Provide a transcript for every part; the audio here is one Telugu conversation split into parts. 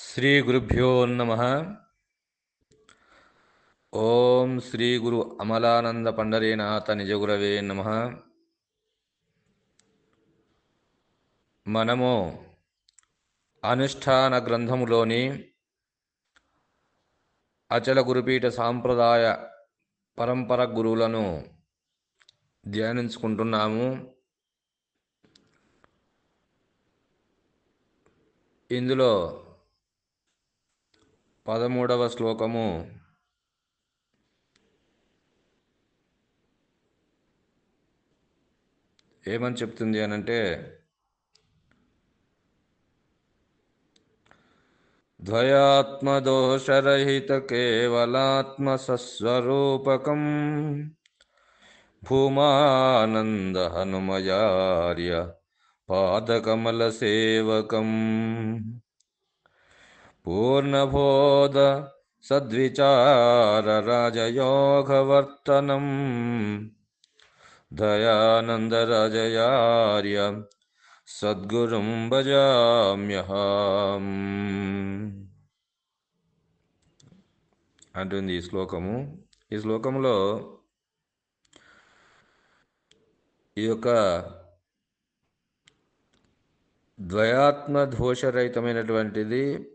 శ్రీ గురుభ్యో నమ. ఓం శ్రీ గురు అమలానంద పండరీనాథ నిజగురవే నమ. మనము అనుష్ఠాన గ్రంథములోని అచల గురుపీఠ సాంప్రదాయ పరంపర గురువులను ధ్యానించుకుంటున్నాము. ఇందులో పదమూడవ శ్లోకము. ఏమని చెప్తుంది అనంటే ద్వయాత్మదోషరహిత కేవలాత్మసస్వరూపకం భూమానంద హనుమయార్య పాదకమల సేవకం పూర్ణబోధ సద్విచార రాజయోగవర్తనం దయానందరాజయార్య సద్గురుం భజామ్యహం అంటుంది ఈ శ్లోకము. ఈ శ్లోకంలో ఈ యొక్క ద్వయాత్మ దోషరహితమైనటువంటిది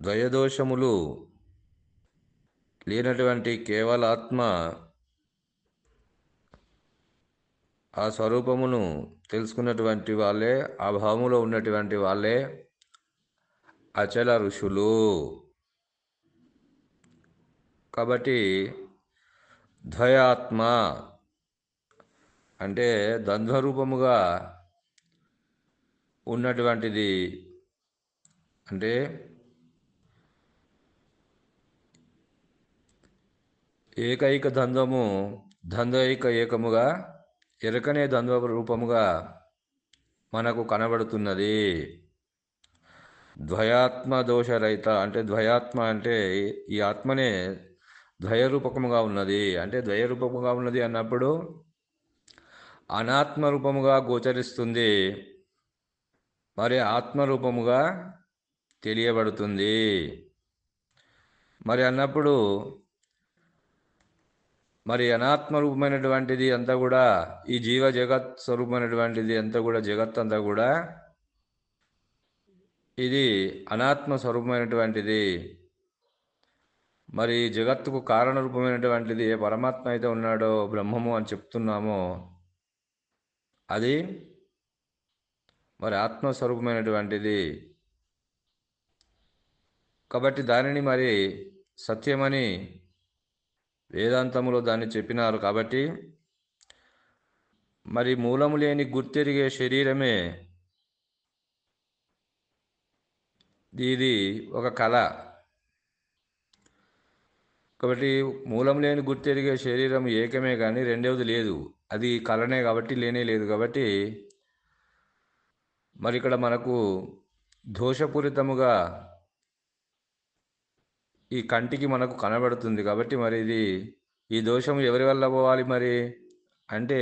ద్వయదోషములు లేనటువంటి కేవల ఆత్మ ఆ స్వరూపమును తెలుసుకున్నటువంటి వాళ్ళే ఆ భావములో ఉన్నటువంటి వాళ్ళే అచల ఋషులు. కాబట్టి ద్వయాత్మ అంటే ద్వంద్వరూపముగా ఉన్నటువంటిది అంటే ఏకైక ద్వంద్వము ద్వంద్వైక ఏకముగా ఎరకనే ద్వంద్వ రూపముగా మనకు కనబడుతున్నది. ద్వయాత్మ దోషరహిత అంటే ద్వయాత్మ అంటే ఈ ఆత్మనే ద్వయరూపకముగా ఉన్నది. అంటే ద్వయరూపముగా ఉన్నది అన్నప్పుడు అనాత్మ రూపముగా గోచరిస్తుంది. మరి ఆత్మరూపముగా తెలియబడుతుంది. మరి అన్నప్పుడు మరి అనాత్మ రూపమైనటువంటిది అంతా కూడా ఈ జీవ జగత్ స్వరూపమైనటువంటిది అంతా కూడా జగత్ అంతా కూడా ఇది అనాత్మ స్వరూపమైనటువంటిది. మరి జగత్తుకు కారణ రూపమైనటువంటిది ఏ పరమాత్మ అయితే ఉన్నాడో బ్రహ్మము అని చెప్తున్నామో అది మరి ఆత్మస్వరూపమైనటువంటిది. కాబట్టి దానిని మరి సత్యమని వేదాంతములో దాన్ని చెప్పినారు కాబట్టి మరి మూలము లేని గుర్తెరిగే శరీరమే ఇది ఒక కళ. కాబట్టి మూలం లేని గుర్తెరిగే శరీరం ఏకమే కానీ రెండవది లేదు. అది కళనే కాబట్టి లేనే లేదు కాబట్టి మరి ఇక్కడ మనకు దోషపూరితముగా ఈ కంటికి మనకు కనబడుతుంది కాబట్టి మరి ఇది ఈ దోషం ఎవరి వల్ల పోవాలి మరి? అంటే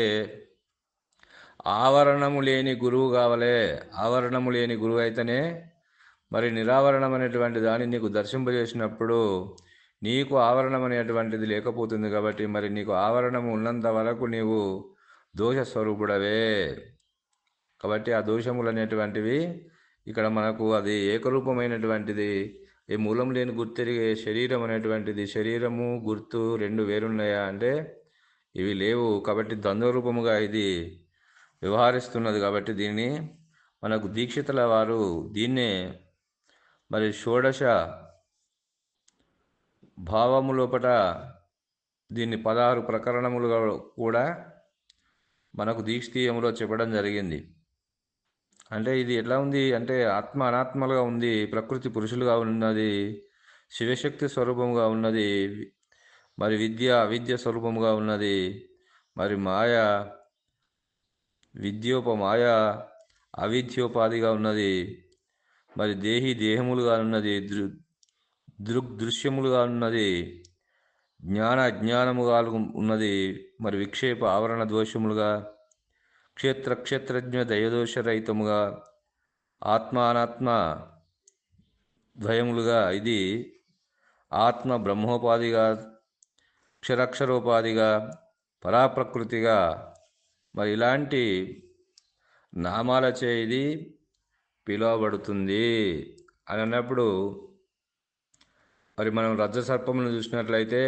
ఆవరణము లేని గురువు కావలే. ఆవరణము లేని గురువు అయితేనే మరి నిరావరణం అనేటువంటి దాన్ని నీకు దర్శింపజేసినప్పుడు నీకు ఆవరణం అనేటువంటిది లేకపోతుంది కాబట్టి మరి నీకు ఆవరణము ఉన్నంత వరకు నీవు దోష స్వరూపుడవే. కాబట్టి ఆ దోషములు అనేటువంటివి ఇక్కడ మనకు అది ఏకరూపమైనటువంటిది ఈ మూలం లేని గుర్తెరిగే శరీరం అనేటువంటిది శరీరము గుర్తు రెండు వేరున్నాయా అంటే ఇవి లేవు. కాబట్టి ద్వంద్వరూపముగా ఇది వ్యవహరిస్తున్నది కాబట్టి దీన్ని మనకు దీక్షితుల వారు దీన్నే మరి షోడశ భావము లోపట దీన్ని పదహారు ప్రకరణములుగా కూడా మనకు దీక్షీయములో చెప్పడం జరిగింది. అంటే ఇది ఎలా ఉంది? అంటే ఆత్మ అనాత్మలుగా ఉంది ప్రకృతి పురుషులుగా ఉన్నది శివశక్తి స్వరూపముగా ఉన్నది మరి విద్య అవిద్య స్వరూపముగా ఉన్నది మరి మాయ విద్యోపమాయ అవిద్యోపాధిగా ఉన్నది మరి దేహి దేహములుగా ఉన్నది దృ దృగ్ దృశ్యములుగా ఉన్నది జ్ఞాన అజ్ఞానముగా ఉన్నది మరి విక్షేప ఆవరణ దోషములుగా క్షేత్ర క్షేత్రజ్ఞ దయదోషరహితముగా ఆత్మ అనాత్మ ద్వయములుగా ఇది ఆత్మ బ్రహ్మోపాధిగా క్షరక్షరోపాధిగా పరాప్రకృతిగా. మరి ఇలాంటి నామాలచే ఇది పిలువబడుతుంది అని అన్నప్పుడు మరి మనం రజ్జ సర్పమును చూసినట్లయితే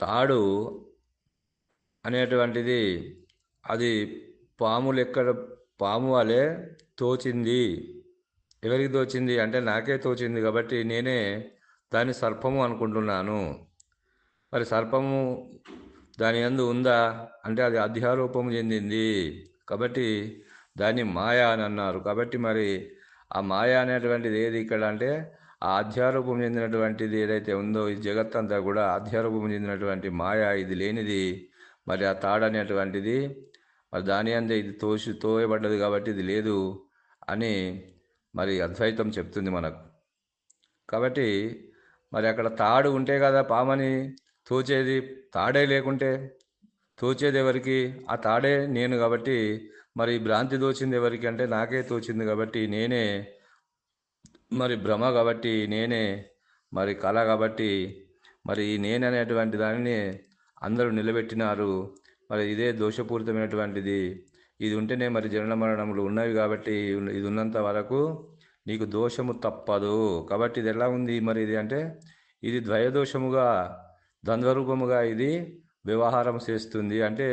తాడు అనేటువంటిది అది పాములు ఎక్కడ పాము వాలే తోచింది. ఎవరికి తోచింది? అంటే నాకే తోచింది కాబట్టి నేనే దాన్ని సర్పము అనుకుంటున్నాను. మరి సర్పము దాని అందు ఉందా? అంటే అది అధ్యారూపము చెందింది. కాబట్టి దాన్ని మాయా అని అన్నారు. కాబట్టి మరి ఆ మాయా అనేటువంటిది ఏది ఇక్కడ అంటే ఆ అధ్యారూపం చెందినటువంటిది ఏదైతే ఉందో ఈ జగత్తంతా కూడా అధ్యారూపం చెందినటువంటి మాయా. ఇది లేనిది. మరి ఆ తాడనేటువంటిది మరి దాని అందే ఇది తోసి తోయబడ్డది కాబట్టి ఇది లేదు అని మరి అద్వైతం చెప్తుంది మనకు. కాబట్టి మరి అక్కడ తాడు ఉంటే కదా పామని తోచేది తాడే లేకుంటే తోచేది ఎవరికి? ఆ తాడే నేను కాబట్టి మరి భ్రాంతి తోచింది ఎవరికి అంటే నాకే తోచింది కాబట్టి నేనే మరి భ్రమ కాబట్టి నేనే మరి కళ కాబట్టి మరి నేను అనేటువంటి దానిని అందరూ నిలబెట్టినారు. మరి ఇదే దోషపూరితమైనటువంటిది. ఇది ఉంటేనే మరి జనన మరణములు ఉన్నవి కాబట్టి ఇది ఉన్నంత వరకు నీకు దోషము తప్పదు. కాబట్టి ఇది ఎలా ఉంది మరి ఇది అంటే ఇది ద్వయదోషముగా ద్వంద్వరూపముగా ఇది వ్యవహారం చేస్తుంది. అంటే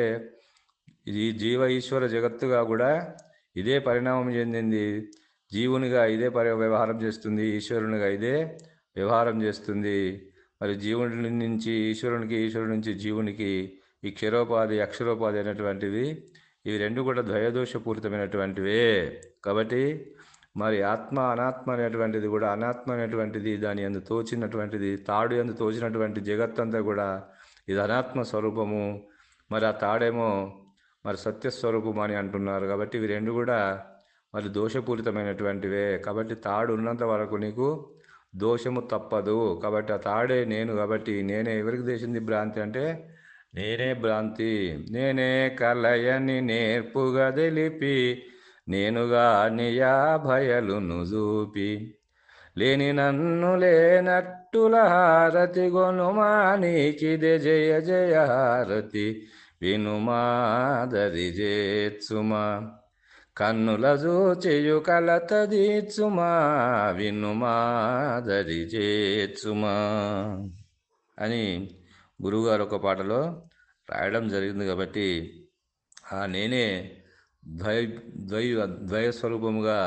ఇది జీవ ఈశ్వర జగత్తుగా కూడా ఇదే పరిణామం చెందింది. జీవునిగా ఇదే పరి వ్యవహారం చేస్తుంది ఈశ్వరునిగా ఇదే వ్యవహారం చేస్తుంది. మరి జీవుని నుంచి ఈశ్వరునికి ఈశ్వరుడి నుంచి జీవునికి ఈ క్షరోపాధి అక్షరోపాధి అనేటువంటివి ఇవి రెండు కూడా ద్వయదోషపూరితమైనటువంటివే. కాబట్టి మరి ఆత్మ అనాత్మ అనేటువంటిది కూడా అనాత్మ అనేటువంటిది దాని అందు తోచినటువంటిది తాడు ఎందు తోచినటువంటి జగత్తంతా కూడా ఇది అనాత్మ స్వరూపము. మరి ఆ తాడేమో మరి సత్యస్వరూపం అని అంటున్నారు. కాబట్టి ఇవి రెండు కూడా మరి దోషపూరితమైనటువంటివే. కాబట్టి తాడు ఉన్నంత వరకు నీకు దోషము తప్పదు. కాబట్టి ఆ తాడే నేను కాబట్టి నేనే ఎవరికి దేశింది భ్రాంతి అంటే నేనే భ్రాంతి నేనే కలయని నేర్పుగా తెలిపి నేనుగా నియా భయలును చూపి. లేని నన్ను లేనట్టుల హారతి గొనుమానికిదే జయ జయ హారతి వినుమాదరి జేత్సుమా. కన్నుల చూచియు కలత దీత్సుమా వినుమాదరి జేత్సుమా. అని గురువుగారు ఒక పాటలో రాయడం జరిగింది కాబట్టి ఆ నేనే ద్వై ద్వై ద్వయ స్వరూపముగా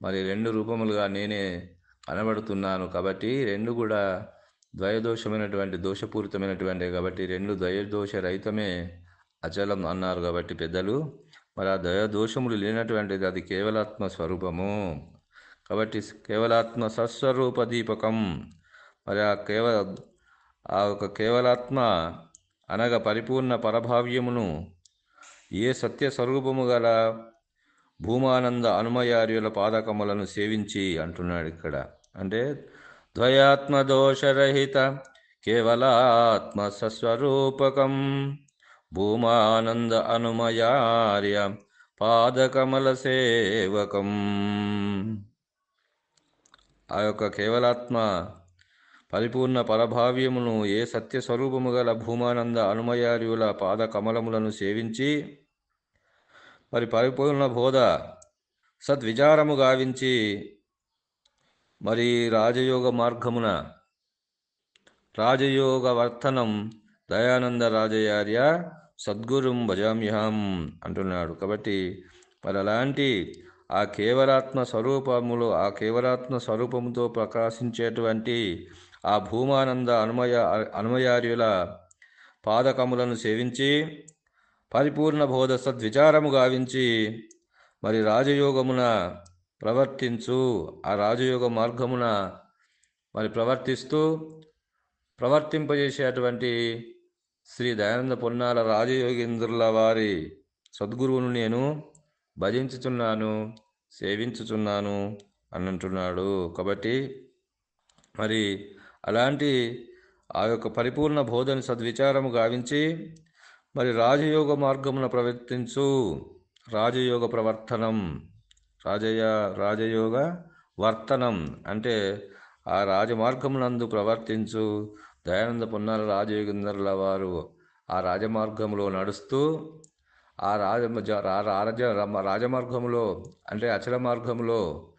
మరి రెండు రూపములుగా నేనే కనబడుతున్నాను కాబట్టి రెండు కూడా ద్వయదోషమైనటువంటి దోషపూరితమైనటువంటి కాబట్టి రెండు ద్వయదోష రహితమే అచలం అన్నారు కాబట్టి పెద్దలు మరి ఆ దోషములు లేనటువంటిది అది కేవలాత్మ స్వరూపము. కాబట్టి కేవలాత్మ సస్వరూప దీపకం మరి ఆ కేవల ఆ ఒక కేవలాత్మ అనగా పరిపూర్ణ పరభావ్యమును ఏ సత్య స్వరూపము గల భూమానంద అనుమయార్యుల పాదకములను సేవించి అంటున్నాడు ఇక్కడ. అంటే ద్వయాత్మ దోషరహిత కేవలాత్మ సస్వరూపకం భూమానంద అనుమయార్య పాదకమల సేవకం. ఆ యొక్క కేవలాత్మ పరిపూర్ణ పరభావ్యమును ఏ సత్య స్వరూపము గల భూమానంద అనుమయార్యుల పాద కమలములను సేవించి మరి పరిపూర్ణ బోధ సద్విచారము గావించి మరి రాజయోగ మార్గమున రాజయోగ వర్తనం దయానంద రాజయార్య సద్గురుం భజామ్యహం అంటున్నాడు. కాబట్టి మరి అలాంటి ఆ కేవలాత్మ స్వరూపములు ఆ కేవలాత్మ స్వరూపముతో ప్రకాశించేటువంటి ఆ భూమానంద అనుమయ అనుమయార్యుల పాదకములను సేవించి పరిపూర్ణ బోధ సద్విచారము గావించి మరి రాజయోగమున ప్రవర్తించు. ఆ రాజయోగ మార్గమున మరి ప్రవర్తిస్తూ ప్రవర్తింపజేసేటువంటి శ్రీ దయానంద పొన్నాల రాజయోగేంద్రుల వారి సద్గురువును నేను భజించుచున్నాను సేవించుచున్నాను అని అంటున్నాడు కాబట్టి మరి అలాంటి ఆ యొక్క పరిపూర్ణ బోధన సద్విచారము గావించి మరి రాజయోగ మార్గమున ప్రవర్తించు. రాజయోగ ప్రవర్తనం. రాజయ రాజయోగ వర్తనం. అంటే ఆ రాజమార్గమునందు ప్రవర్తించు. దయానంద పున్నాల రాజయోగిందర్ల వారు ఆ రాజమార్గంలో నడుస్తూ ఆ రాజ రాజ రాజమార్గంలో అంటే అచల మార్గంలో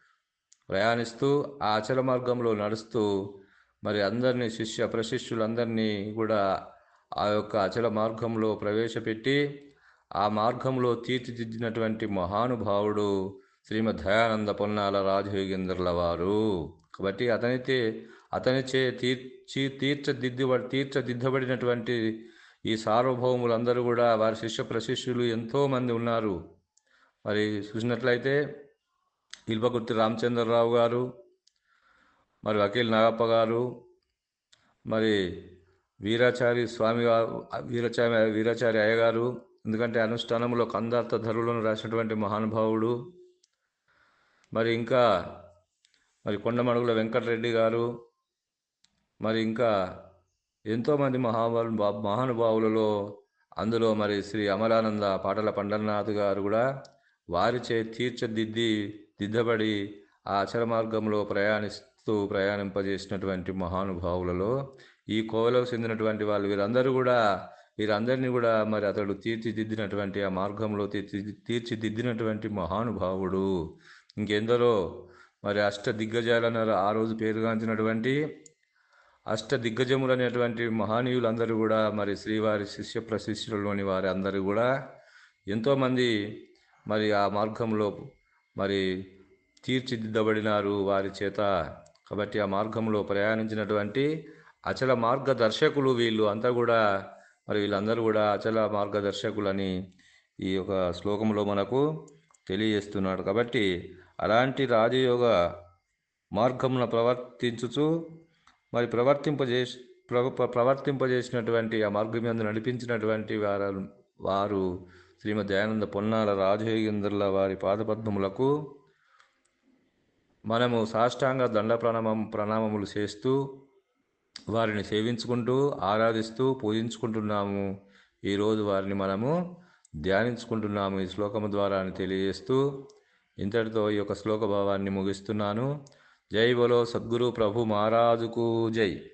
ప్రయాణిస్తూ ఆ అచల మార్గంలో నడుస్తూ మరి అందరినీ శిష్య ప్రశిష్యులందరినీ కూడా ఆ యొక్క అచల మార్గంలో ప్రవేశపెట్టి ఆ మార్గంలో తీర్చిదిద్దినటువంటి మహానుభావుడు శ్రీమద్ దయానంద పొన్నాల రాజయోగేంద్రుల వారు కాబట్టి అతనితే అతనిచే తీర్చి తీర్చదిద్ది తీర్చదిద్దబడినటువంటి ఈ సార్వభౌములందరూ కూడా వారి శిష్య ప్రశిష్యులు ఎంతోమంది ఉన్నారు. మరి చూసినట్లయితే ఇల్పగుర్తి రామచంద్రరావు గారు మరి వకీల్ నాగప్ప గారు మరి వీరాచారి స్వామి గారు వీరాచారి వీరాచారి అయ్యగారు ఎందుకంటే అనుష్ఠానంలో కందార్థ ధరులను రాసినటువంటి మహానుభావుడు. మరి ఇంకా మరి కొండమడుగుల వెంకటరెడ్డి గారు మరి ఇంకా ఎంతోమంది మహాభావు మహానుభావులలో అందులో మరి శ్రీ అమలానంద పాటల పండరనాథ్ గారు కూడా వారిచే తీర్చదిద్ది దిద్దబడి ఆ అచర మార్గంలో ప్రయాణిస్తూ ప్రయాణింపజేసినటువంటి మహానుభావులలో ఈ కోవలకు చెందినటువంటి వాళ్ళు వీరందరూ కూడా వీరందరినీ కూడా మరి అతడు తీర్చిదిద్దినటువంటి ఆ మార్గంలో తీర్చి తీర్చిదిద్దినటువంటి మహానుభావుడు. ఇంకెందరో మరి అష్ట దిగ్గజాలను ఆ రోజు పేరుగాంచినటువంటి అష్ట దిగ్గజములు అనేటువంటి మహనీయులందరూ కూడా మరి శ్రీవారి శిష్య ప్రశిష్యులలోని వారి అందరూ కూడా ఎంతోమంది మరి ఆ మార్గంలో మరి తీర్చిదిద్దబడినారు వారి చేత. కాబట్టి ఆ మార్గంలో ప్రయాణించినటువంటి అచల మార్గదర్శకులు వీళ్ళు అంతా కూడా మరి వీళ్ళందరూ కూడా అచల మార్గదర్శకులని ఈ యొక్క శ్లోకంలో మనకు తెలియజేస్తున్నాడు కాబట్టి అలాంటి రాజయోగ మార్గమున ప్రవర్తించుచు మరి ప్రవర్తింపజే ప్రవర్తింపజేసినటువంటి ఆ మార్గం మీద నడిపించినటువంటి వారు వారు శ్రీమద్ దయానంద పొన్నాల రాజయోగేంద్రుల వారి పాదపద్మములకు మనము సాష్టాంగ దండ ప్రణామం ప్రణామములు చేస్తూ వారిని సేవించుకుంటూ ఆరాధిస్తూ పూజించుకుంటున్నాము. ఈరోజు వారిని మనము ధ్యానించుకుంటున్నాము. ఈ శ్లోకము ద్వారా అని తెలియజేస్తూ ఇంతటితో ఈ యొక్క శ్లోక భావాన్ని ముగిస్తున్నాను. జై బలో సద్గురు ప్రభు మహారాజుకు జై.